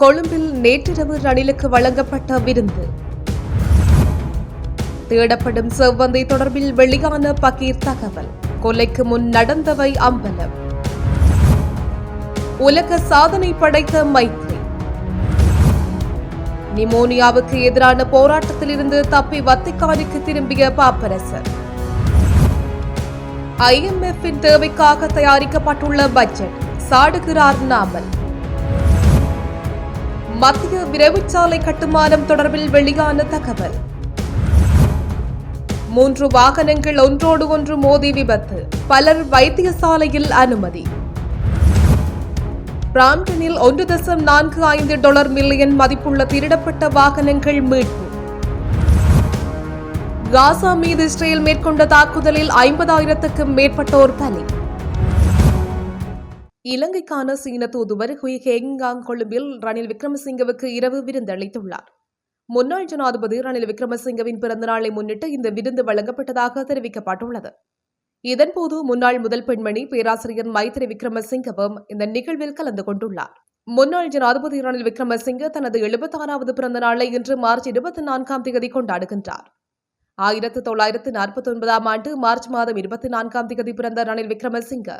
கொழும்பில் நேற்றிரவு ரணிலுக்கு வழங்கப்பட்ட விருந்து. தேடப்படும் செவ்வந்தை தொடர்பில் வெளியான பகீர் தகவல். கொலைக்கு முன் நடந்தவை அம்பலம். உலக சாதனை படைத்த மைத்ரி. நிமோனியாவுக்கு எதிரான போராட்டத்திலிருந்து தப்பி வத்திக்கானுக்கு திரும்பிய பாப்பரசர். ஐஎம்எஃப்பின் தேவைக்காக தயாரிக்கப்பட்டுள்ள பட்ஜெட் சாடுகிறார் நாமல். மத்திய விரைவுச்சாலை கட்டுமானம் தொடர்பில் வெளியான தகவல். மூன்று வாகனங்கள் ஒன்றோடு ஒன்று மோதி விபத்து. பலர் வைத்தியசாலையில் அனுமதி. பிராம்டனில் ஒன்று தசம் நான்கு ஐந்து டாலர் மில்லியன் மதிப்புள்ள திருடப்பட்ட வாகனங்கள் மீட்பு. காசா மீது இஸ்ரேல் மேற்கொண்ட தாக்குதலில் ஐம்பதாயிரத்துக்கும் மேற்பட்டோர் பலி. இலங்கைக்கான சீன தூதுவர் ஹுய் ஹேங்காங் கொழும்பில் ரணில் விக்ரமசிங்கவுக்கு இரவு விருந்து அளித்துள்ளார். முன்னாள் ஜனாதிபதி ரணில் விக்ரமசிங்கவின் பிறந்த நாளை முன்னிட்டு இந்த விருந்து வழங்கப்பட்டதாக தெரிவிக்கப்பட்டுள்ளது. இதன்போது முன்னாள் முதல் பெண்மணி பேராசிரியர் மைத்திரி விக்ரமசிங்கவும் இந்த நிகழ்வில் கலந்து கொண்டுள்ளார். முன்னாள் ஜனாதிபதி ரணில் விக்ரமசிங்க தனது எழுபத்தாறாவது பிறந்த நாளை இன்று மார்ச் இருபத்தி நான்காம் தேதி கொண்டாடுகின்றார். ஆயிரத்து தொள்ளாயிரத்து நாற்பத்தி ஒன்பதாம் ஆண்டு மார்ச் மாதம் இருபத்தி நான்காம் தேதி பிறந்த ரணில் விக்ரமசிங்க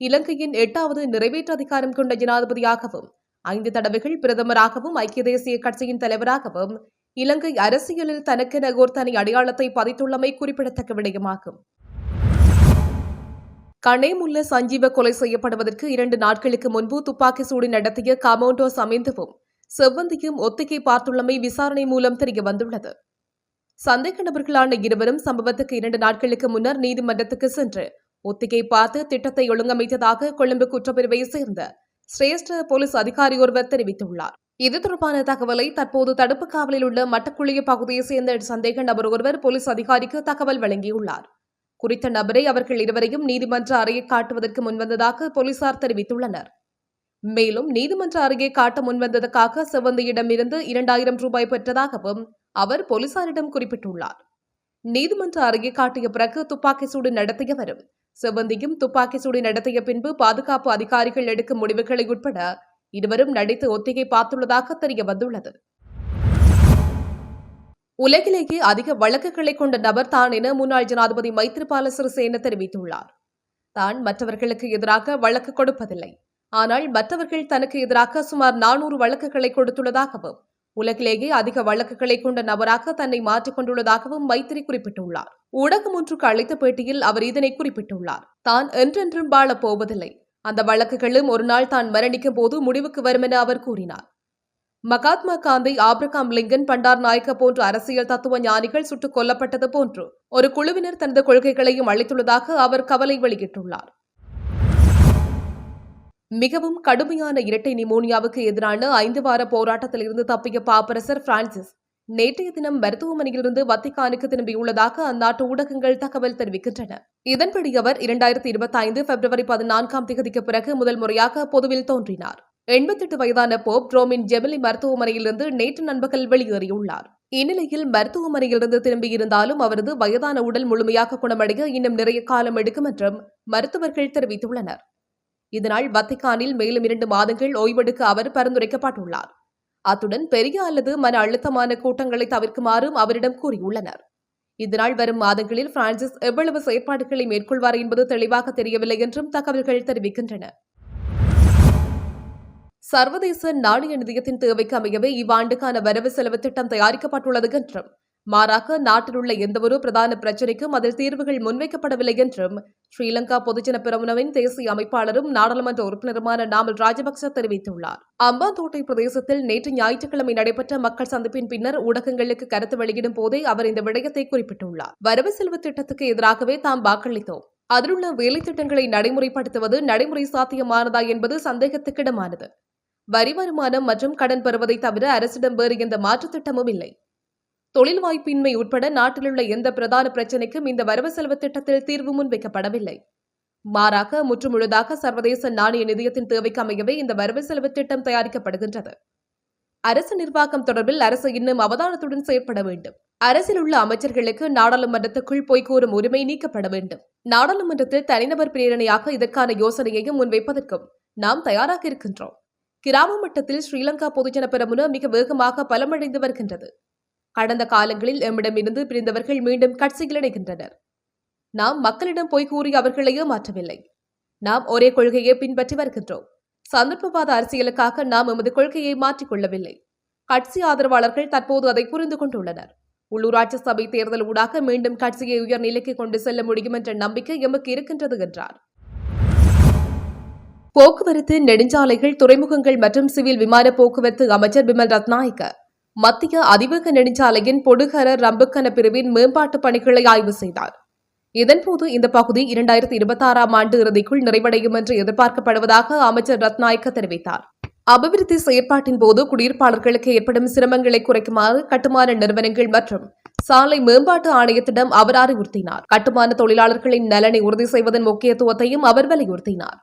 இலங்கையின் எட்டாவது நிறைவேற்று அதிகாரம் கொண்ட ஜனாதிபதியாகவும் ஐந்து தடவைகள் பிரதமராகவும் ஐக்கிய தேசிய கட்சியின் தலைவராகவும் இலங்கை அரசியலில் தனக்கென ஓர் தனி அடையாளத்தை பதித்துள்ளமை குறிப்பிடத்தக்க விடயமாகும். கணேமுல்ல சஞ்சீவ கொலை செய்யப்படுவதற்கு இரண்டு நாட்களுக்கு முன்பு துப்பாக்கி சூடு நடத்திய கமோண்டோ சமேந்துவும் செவ்வந்தியும் ஒத்திகை பார்த்துள்ளமை விசாரணை மூலம் தெரிய வந்துள்ளது. சந்தேக நபர்களான இருவரும் சம்பவத்துக்கு இரண்டு நாட்களுக்கு முன்னர் நீதிமன்றத்துக்கு சென்று ஒத்திகை பார்த்து திட்டத்தை ஒழுங்கமைத்ததாக கொழும்பு குற்றப்பிரிவை சேர்ந்த சிரேஷ்ட போலீஸ் அதிகாரி ஒருவர் தெரிவித்துள்ளார். இது தொடர்பான தகவலை தற்போது தடுப்பு காவலில் உள்ள மட்டக்குழிய பகுதியை சேர்ந்த சந்தேக நபர் ஒருவர் போலீஸ் அதிகாரிக்கு தகவல் வழங்கியுள்ளார். குறித்த நபரை அவர்கள் இருவரையும் நீதிமன்ற அறையை காட்டுவதற்கு முன்வந்ததாக போலீசார் தெரிவித்துள்ளனர். மேலும் நீதிமன்ற அருகே காட்ட முன்வந்ததற்காக செவந்தியிடமிருந்து இரண்டாயிரம் ரூபாய் பெற்றதாகவும் அவர் போலீசாரிடம் குறிப்பிட்டுள்ளார். நீதிமன்ற அருகே காட்டிய பிறகு துப்பாக்கி சூடு நடத்தியவரும் செவ்வந்தியும் துப்பாக்கி சூடு நடத்திய பின்பு பாதுகாப்பு அதிகாரிகள் எடுக்கும் முடிவுகளை உட்பட இருவரும் நடித்து ஒத்திகை பார்த்துள்ளதாக தெரிய வந்துள்ளது. உலகிலேயே அதிக வழக்குகளை கொண்ட நபர் தான் என முன்னாள் ஜனாதிபதி மைத்ரிபால சிறிசேன தெரிவித்துள்ளார். தான் மற்றவர்களுக்கு எதிராக வழக்கு கொடுப்பதில்லை. ஆனால் மற்றவர்கள் தனக்கு எதிராக சுமார் நானூறு வழக்குகளை கொடுத்துள்ளதாகவும் உலகிலேயே அதிக வழக்குகளை கொண்ட நபராக தன்னை மாற்றிக் கொண்டுள்ளதாகவும் மைத்திரி குறிப்பிட்டுள்ளார். ஊடகம் ஒன்றுக்கு அளித்த பேட்டியில் அவர் இதனை குறிப்பிட்டுள்ளார். தான் என்றென்றும் வாழப் போவதில்லை. அந்த வழக்குகளும் ஒருநாள் தான் மரணிக்கும் போது முடிவுக்கு வரும் என அவர் கூறினார். Mahatma Gandhi Abraham Lincoln Bandaranaike போன்ற அரசியல் தத்துவ ஞானிகள் சுட்டுக் கொல்லப்பட்டது போன்று ஒரு குழுவினர் தனது கொள்கைகளையும் அளித்துள்ளதாக அவர் கவலை வெளியிட்டுள்ளார். மிகவும் கடுமையான இரட்டை நிமோனியாவுக்கு எதிரான ஐந்து வார போராட்டத்தில் இருந்து தப்பிய பாப்பரசர் பிரான்சிஸ். நேற்றைய தினம் மருத்துவமனையிலிருந்து வத்திக்கானுக்கு திரும்பியுள்ளதாக அந்நாட்டு ஊடகங்கள் தகவல் தெரிவிக்கின்றன. இதன்படி அவர் இரண்டாயிரத்தி இருபத்தி ஐந்து பிப்ரவரி பதினான்காம் தேதிக்கு பிறகு முதல் முறையாக பொதுவில் தோன்றினார். எண்பத்தெட்டு வயதான போப் ரோமின் ஜெமிலி மருத்துவமனையிலிருந்து நேற்று நண்பகல் வெளியேறியுள்ளார். இந்நிலையில் மருத்துவமனையிலிருந்து திரும்பியிருந்தாலும் அவரது வயதான உடல் முழுமையாக குணமடைய இன்னும் நிறைய காலம் எடுக்கும் என்றும் மருத்துவர்கள் தெரிவித்துள்ளனர். இதனால் வத்திக்கானில் மேலும் இரண்டு மாதங்கள் ஓய்வெடுக்க அவர் பரிந்துரைக்கப்பட்டுள்ளார். அத்துடன் பெரிய அல்லது மன அழுத்தமான கூட்டங்களை தவிர்க்குமாறும் அவரிடம் கூறியுள்ளனர். இதனால் வரும் மாதங்களில் பிரான்சிஸ் எவ்வளவு செயற்பாடுகளை மேற்கொள்வார் என்பது தெளிவாக தெரியவில்லை என்றும் தகவல்கள் தெரிவிக்கின்றன. சர்வதேச நாணய நிதியத்தின் தேவைக்கு அமையவே இவ்வாண்டுக்கான வரவு செலவு திட்டம் தயாரிக்கப்பட்டுள்ளது என்றும் மாறாக நாட்டில் உள்ள எந்தவொரு பிரதான பிரச்சினைக்கும் அதில் தீர்வுகள் முன்வைக்கப்படவில்லை என்றும் ஸ்ரீலங்கா பொதுஜன பெரமுனவின் தேசிய அமைப்பாளரும் நாடாளுமன்ற உறுப்பினருமான நாமல் ராஜபக்ச தெரிவித்துள்ளார். அம்பாந்தோட்டை பிரதேசத்தில் நேற்று ஞாயிற்றுக்கிழமை நடைபெற்ற மக்கள் சந்திப்பின் பின்னர் ஊடகங்களுக்கு கருத்து வெளியிடும் போதே அவர் இந்த விடயத்தை குறிப்பிட்டுள்ளார். வரவு செல்வத் திட்டத்துக்கு எதிராகவே தாம் வாக்களித்தோம். அதிலுள்ள வேலை திட்டங்களை நடைமுறைப்படுத்துவது நடைமுறை சாத்தியமானதா என்பது சந்தேகத்துக்கிடமானது. வரி வருமானம் மற்றும் கடன் பெறுவதை தவிர அரசிடம் வேறு எந்த மாற்றுத் திட்டமும் இல்லை. தொழில் வாய்ப்பின்மை உட்பட நாட்டிலுள்ள எந்த பிரதான பிரச்சினைக்கும் இந்த வரவு செலவு திட்டத்தில் தீர்வு முன்வைக்கப்படவில்லை. மாறாக முற்றுமுழுதாக சர்வதேச நாணய நிதியத்தின் தேவைக்கு அமையவே இந்த வரவு செலவு திட்டம் தயாரிக்கப்படுகின்றது. அரசு நிர்வாகம் தொடர்பில் அரசு இன்னும் அவதானத்துடன் செயற்பட வேண்டும். அரசில் உள்ள அமைச்சர்களுக்கு நாடாளுமன்றத்துக்குள் போய் கூறும் உரிமை நீக்கப்பட வேண்டும். நாடாளுமன்றத்தில் தனிநபர் பிரேரணையாக இதற்கான யோசனையையும் முன்வைப்பதற்கும் நாம் தயாராக இருக்கின்றோம். கிராம மட்டத்தில் ஸ்ரீலங்கா பொதுஜன பெரமுன மிக வேகமாக பலமடைந்து வருகின்றது. கடந்த காலங்களில் எம்மிடமிருந்து பிரிந்தவர்கள் மீண்டும் கட்சியில் இணைகின்றனர் நாம் மக்களிடம் போய் கூறி அவர்களை ஏமாற்றவில்லை நாம் ஒரே கொள்கையை பின்பற்றி வருகின்றோம். சந்தர்ப்பவாத அரசியலுக்காக நாம் எமது கொள்கையை மாற்றிக் கொள்ளவில்லை. கட்சி ஆதரவாளர்கள் தற்போது அதை புரிந்து கொண்டுள்ளனர். உள்ளூராட்சி சபை தேர்தல் ஊடாக மீண்டும் கட்சியை உயர்நிலைக்கு கொண்டு செல்ல முடியும் என்ற நம்பிக்கை எமக்கு இருக்கின்றது என்றார். போக்குவரத்து நெடுஞ்சாலைகள் துறைமுகங்கள் மற்றும் சிவில் விமான போக்குவரத்து அமைச்சர் பிமல் ரத்நாயக்க மத்திய அதிவேக நெடுஞ்சாலையின் பொடுகர ரம்புக்கன பிரிவின் மேம்பாட்டு பணிகளை ஆய்வு செய்தார். இதன்போது இந்த பகுதி இரண்டாயிரத்தி இருபத்தாறாம் ஆண்டு இறுதிக்குள் நிறைவடையும் என்று எதிர்பார்க்கப்படுவதாக அமைச்சர் ரத்நாயக்க தெரிவித்தார். அபிவிருத்தி செயற்பாட்டின் போது குடியிருப்பாளர்களுக்கு ஏற்படும் சிரமங்களை குறைக்குமாறு கட்டுமான நிறுவனங்கள் மற்றும் சாலை மேம்பாட்டு ஆணையத்திடம் அவர் அறிவுறுத்தினார். கட்டுமான தொழிலாளர்களின் நலனை உறுதி செய்வதன் முக்கியத்துவத்தையும் அவர் வலியுறுத்தினார்.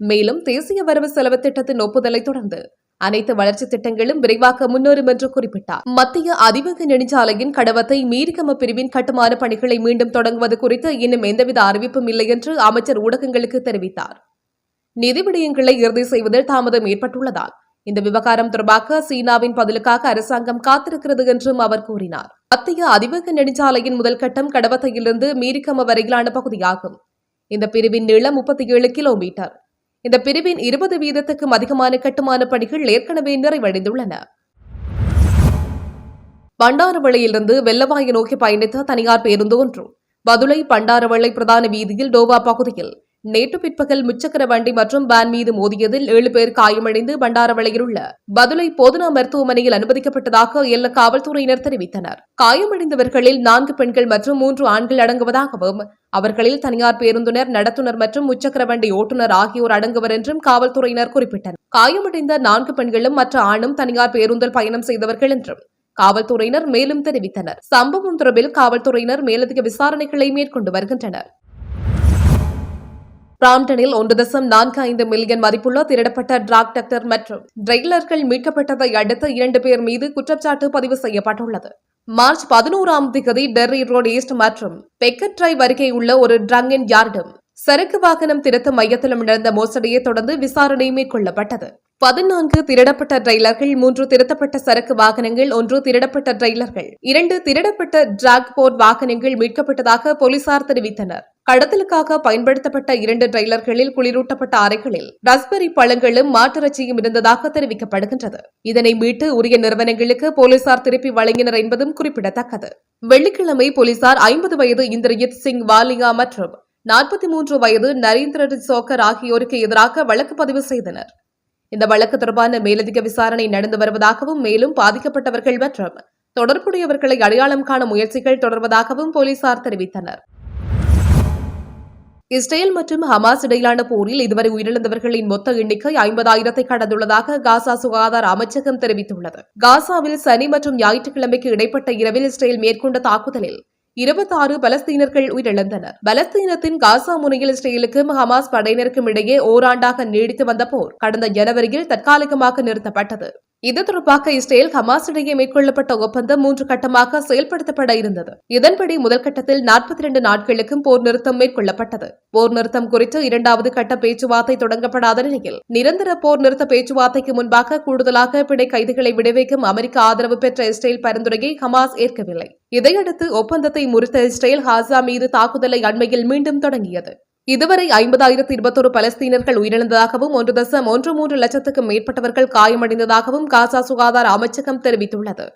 மேலும் தேசிய வரவு செலவு திட்டத்தின் ஒப்புதலை தொடர்ந்து அனைத்து வளர்ச்சி திட்டங்களும் விரைவாக்க முன்னேறும் என்று குறிப்பிட்டார். மத்திய அதிவேக நெடுஞ்சாலையின் கடவத்தை மீரிகம பிரிவின் கட்டுமான பணிகளை மீண்டும் தொடங்குவது குறித்து இன்னும் எந்தவித அறிவிப்பும் இல்லை என்று அமைச்சர் ஊடகங்களுக்கு தெரிவித்தார். நிதி விடயங்களை இறுதி செய்வதில் தாமதம் ஏற்பட்டுள்ளதால் இந்த விவகாரம் தொடர்பாக சீனாவின் பதிலுக்காக அரசாங்கம் காத்திருக்கிறது என்றும் அவர் கூறினார். மத்திய அதிவேக நெடுஞ்சாலையின் முதல் கட்டம் கடவத்தையிலிருந்து மீரிகம வரையிலான பகுதியாகும். இந்த பிரிவின் நீளம் முப்பத்தி ஏழு கிலோமீட்டர். இந்த பிரிவின் இருபது வீதத்துக்கும் அதிகமான கட்டுமான பணிகள் ஏற்கனவே நிறைவடைந்துள்ளன. பண்டாரவளையிலிருந்து வெள்ளவாயை நோக்கி பயணித்த தனியார் பேருந்து ஒன்று பதுளை பண்டாரவளை பிரதான வீதியில் டோவா பகுதியில் நேற்று பிற்பகல் முச்சக்கர வண்டி மற்றும் வேன் மீது மோதியதில் ஏழு பேர் காயமடைந்து பண்டாரவளையில் உள்ள பதுளை போதனா மருத்துவமனையில் அனுமதிக்கப்பட்டதாக எல்ல காவல்துறையினர் தெரிவித்தனர். காயமடைந்தவர்களில் நான்கு பெண்கள் மற்றும் மூன்று ஆண்கள் அடங்குவதாகவும் அவர்களில் தனியார் பேருந்துனர் நடத்துனர் மற்றும் முச்சக்கர வண்டி ஓட்டுநர் ஆகியோர் அடங்குவர் என்றும் காவல்துறையினர் குறிப்பிட்டனர். காயமடைந்த நான்கு பெண்களும் மற்ற ஆணும் தனியார் பேருந்தில் பயணம் செய்தவர்கள் என்றும் காவல்துறையினர் மேலும் தெரிவித்தனர். சம்பவம் தொடர்பில் காவல்துறையினர் மேலதிக விசாரணைகளை மேற்கொண்டு வருகின்றனர். பிராம்டனில் ஒன்று தசம் நான்கு ஐந்து மில்லியன் மதிப்புள்ள திருடப்பட்ட டிராக் டக்டர் மற்றும் டிரெய்லர்கள் மீட்கப்பட்டதை அடுத்து இரண்டு பேர் மீது குற்றச்சாட்டு பதிவு செய்யப்பட்டுள்ளது. மார்ச் பதினோராம் திகதி டெர்ரி ரோட் ஈஸ்ட் மற்றும் பெக்கட் டிரைவ் அருகே உள்ள ஒரு ட்ரங்கின் யார்டும் சரக்கு வாகனம் திருத்த மையத்திலும் நடந்த மோசடியை தொடர்ந்து விசாரணை மேற்கொள்ளப்பட்டது. பதினான்கு திருடப்பட்ட டிரெய்லர்கள் மூன்று திருத்தப்பட்ட சரக்கு வாகனங்கள் ஒன்று திருடப்பட்ட டிரெய்லர்கள் இரண்டு திருடப்பட்ட டிராக் போர்ட் வாகனங்கள் மீட்கப்பட்டதாக போலீசார் தெரிவித்தனர். கடத்தலுக்காக பயன்படுத்தப்பட்ட இரண்டு டிரெய்லர்களில் குளிரூட்டப்பட்ட அறைகளில் ரஸ்பெரி பழங்களும் மாட்டிறைச்சியும் இருந்ததாக தெரிவிக்கப்படுகின்றது. இதனை மீட்டு உரிய நிறுவனங்களுக்கு போலீசார் திருப்பி வழங்கினர் என்பதும் குறிப்பிடத்தக்கது. வெள்ளிக்கிழமை போலீசார் ஐம்பது வயது இந்திரஜித் சிங் வாலியா மற்றும் நாற்பத்தி மூன்று வயது நரேந்திர சோக்கர் ஆகியோருக்கு எதிராக வழக்கு பதிவு செய்தனர். இந்த வழக்கு தொடர்பான மேலதிக விசாரணை நடந்து வருவதாகவும் மேலும் பாதிக்கப்பட்டவர்கள் மற்றும் தொடர்புடையவர்களை அடையாளம் காண முயற்சிகள் தொடர்வதாகவும் போலீசார் தெரிவித்தனர். இஸ்ரேல் மற்றும் ஹமாஸ் இடையிலான போரில் இதுவரை உயிரிழந்தவர்களின் மொத்த எண்ணிக்கை ஐம்பதாயிரத்தை கடந்துள்ளதாக காசா சுகாதார அமைச்சகம் தெரிவித்துள்ளது. காசாவில் சனி மற்றும் ஞாயிற்றுக்கிழமைக்கு இடைப்பட்ட இரவில் இஸ்ரேல் மேற்கொண்ட தாக்குதலில் இருபத்தாறு பலஸ்தீனர்கள் உயிரிழந்தனர். பலஸ்தீனத்தின் காசா முனையில் இஸ்ரேலுக்கும் ஹமாஸ் படையினருக்கும் இடையே ஓராண்டாக நீடித்து வந்த போர் கடந்த ஜனவரியில் தற்காலிகமாக நிறுத்தப்பட்டது. இது தொடர்பாக இஸ்ரேல் ஹமாஸ் இடையே மேற்கொள்ளப்பட்ட ஒப்பந்தம் மூன்று கட்டமாக செயல்படுத்தப்பட இருந்தது. இதன்படி முதல் கட்டத்தில் நாற்பத்தி இரண்டு நாட்களுக்கும் போர் நிறுத்தம் மேற்கொள்ளப்பட்டது. போர் நிறுத்தம் குறித்து இரண்டாவது கட்ட பேச்சுவார்த்தை தொடங்கப்படாத நிலையில் நிரந்தர போர் நிறுத்த பேச்சுவார்த்தைக்கு முன்பாக கூடுதலாக பிணை கைதிகளை விடுவிக்கும் அமெரிக்க ஆதரவு பெற்ற இஸ்ரேல் பரிந்துரையை ஹமாஸ் ஏற்கவில்லை. இதையடுத்து ஒப்பந்தத்தை முறித்த இஸ்ரேல் ஹாசா மீது தாக்குதலை அண்மையில் மீண்டும் தொடங்கியது. இதுவரை ஐம்பதாயிரத்து இருபத்தொரு பலஸ்தீனர்கள் உயிரிழந்ததாகவும் ஒன்று தசம் ஒன்று மூன்று லட்சத்துக்கும் மேற்பட்டவர்கள் காயமடைந்ததாகவும் காசா சுகாதார அமைச்சகம் தெரிவித்துள்ளது.